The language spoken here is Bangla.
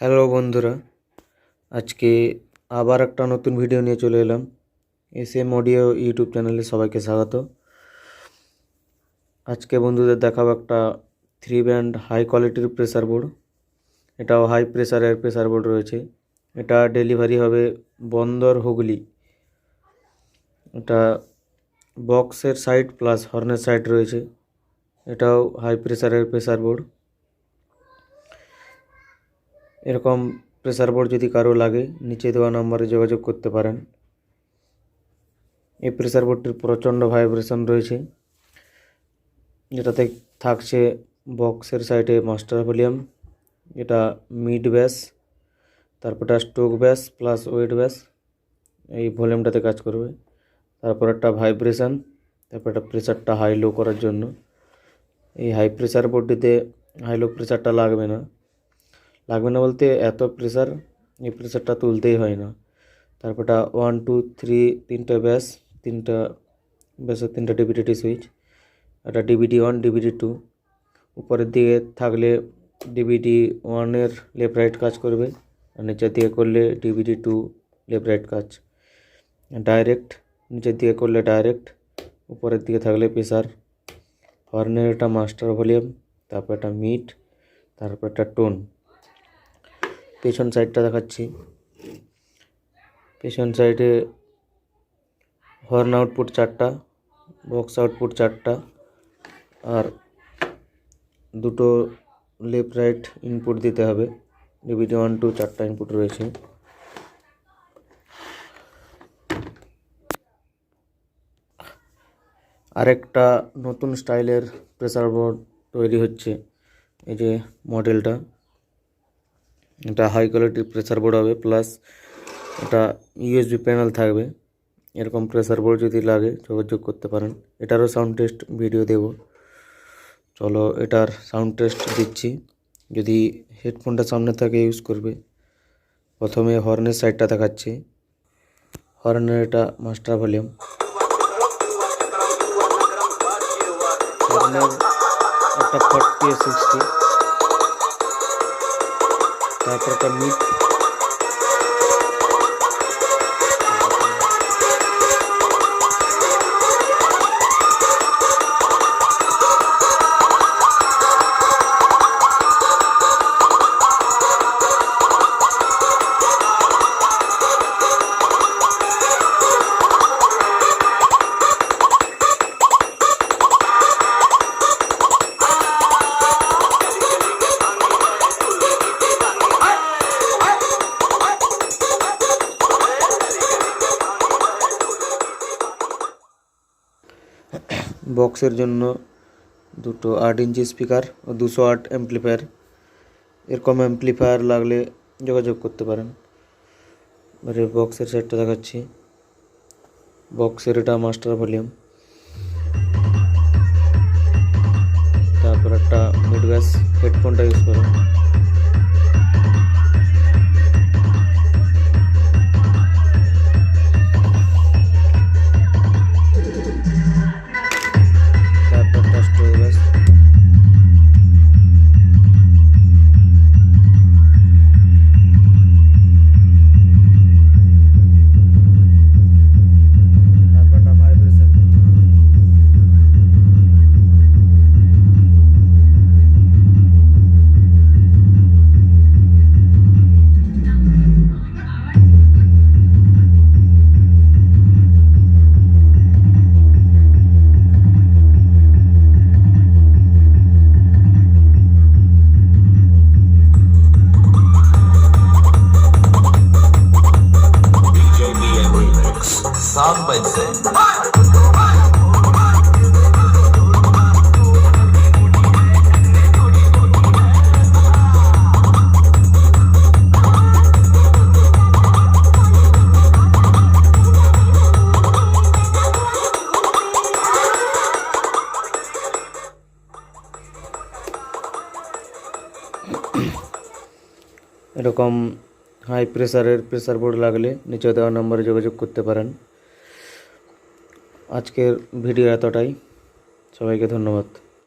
হ্যালো বন্ধুরা, আজকে আবার একটা নতুন ভিডিও নিয়ে চলে এলাম। এস এম অডিও ইউটিউব চ্যানেলে সবাইকে স্বাগত। আজকে বন্ধুদের দেখাবো একটা থ্রি ব্যান্ড হাই কোয়ালিটির প্রেসার বোর্ড এটাও হাই প্রেসারের প্রেসার বোর্ড রয়েছে। এটা ডেলিভারি হবে বন্দর হুগলি। এটা বক্সের সাইড প্লাস হর্নের সাইড রয়েছে। এটাও হাই প্রেসারের প্রেসার বোর্ড এরকম প্রেসার বোর্ড যদি কারও লাগে, নিচে দেওয়া নাম্বারে যোগাযোগ করতে পারেন। এই প্রেসার বোর্ডটির প্রচণ্ড ভাইব্রেশন রয়েছে। যেটাতে থাকছে বক্সের সাইডে মাস্টার ভলিউম এটা মিড ব্যাস তারপরটা স্টোক ব্যাস প্লাস ওয়েট ব্যাস এই ভলিউমটাতে কাজ করবে। তারপর একটা ভাইব্রেশন তারপর একটা প্রেসারটা হাই লো করার জন্য। এই হাই প্রেসার বোর্ডটিতে হাই লো প্রেসারটা লাগবে না। লাগবে না বলতে এত প্রেসার এই প্রেসারটা তুলতেই হয় না। তারপরটা ওয়ান টু থ্রি তিনটা ব্যাস, তিনটা, ব্যাসের তিনটা ডিবিডিটি সুইচ একটা ডিবিডি ওয়ান ডিবিডি টু উপরের দিকে থাকলে ডিবিডি ওয়ানের লেফট রাইট কাজ করবে, আর নিচের দিকে করলে ডিবিডি টু লেফট রাইট কাজ। ডাইরেক্ট নিচের দিকে করলে ডাইরেক্ট উপরের দিকে থাকলে প্রেসার হর্নের একটা মাস্টার ভলিউম তারপর একটা মিট তারপর একটা টোন পেছন সাইডটা দেখাচ্ছি। পেছন সাইডে হর্ন আউটপুট চারটা বক্স আউটপুট চারটা আর দুটো লেফট রাইট ইনপুট দিতে হবে। ডিভিডি ওয়ান টু চারটা ইনপুট রয়েছে। আরেকটা নতুন স্টাইলের প্রেসার বোর্ড তৈরি হচ্ছে। এই যে মডেলটা এটা হাই কোয়ালিটির প্রেসার বোর্ড হবে প্লাস এটা ইউএসবি প্যানেল থাকবে। এরকম প্রেসার বোর্ড যদি লাগে, যোগাযোগ করতে পারেন। এটারও সাউন্ড টেস্ট ভিডিও দেব। চলো এটার সাউন্ড টেস্ট দিচ্ছি। যদি হেডফোনটা সামনে থাকে ইউজ করবে। প্রথমে হর্নের সাইডটা দেখাচ্ছি। হর্নের এটা মাস্টার ভলিউম একটা ফর্টি সিক্সটি তারপর একটা মিট বক্সের জন্য দুটো আট ইঞ্চি স্পিকার ও দুশো আট অ্যাম্পলিফায়ার এরকম অ্যাম্পলিফায়ার লাগলে যোগাযোগ করতে পারেন। এবারে বক্সের সেটটা দেখাচ্ছি। বক্সের এটা মাস্টার ভলিউম তারপর একটা মিড ব্যাস হেডফোনটা ইউজ করুন। By Zen. এরকম হাই প্রেসারের প্রেসার বোর্ড লাগলে নিচে দেওয়া নম্বরে যোগাযোগ করতে পারেন আজকের ভিডিও এতটাই। সবাইকে ধন্যবাদ।